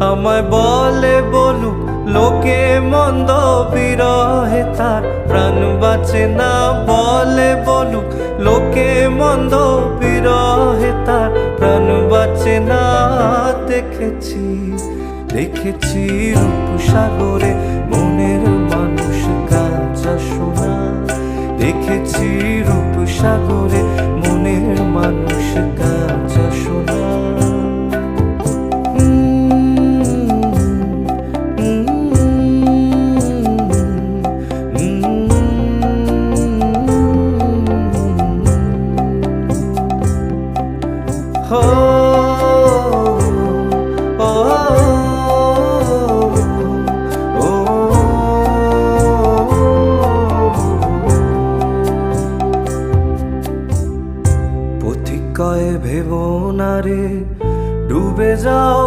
আমায় বলে বলুক, লোকে মন্দ বিরহে, তার প্রাণ বাঁচে না। বলে বলুক, লোকে মন্দ বিরহে, তার প্রাণ বাঁচে না। দেখেছি দেখেছি রূপসাগরে মনের মানুষ কাঁচা সোনা। দেখেছি রূপসাগরে মনের মানুষ কাঁচা হো ও পথিকায় ভেব না ডুবে যাও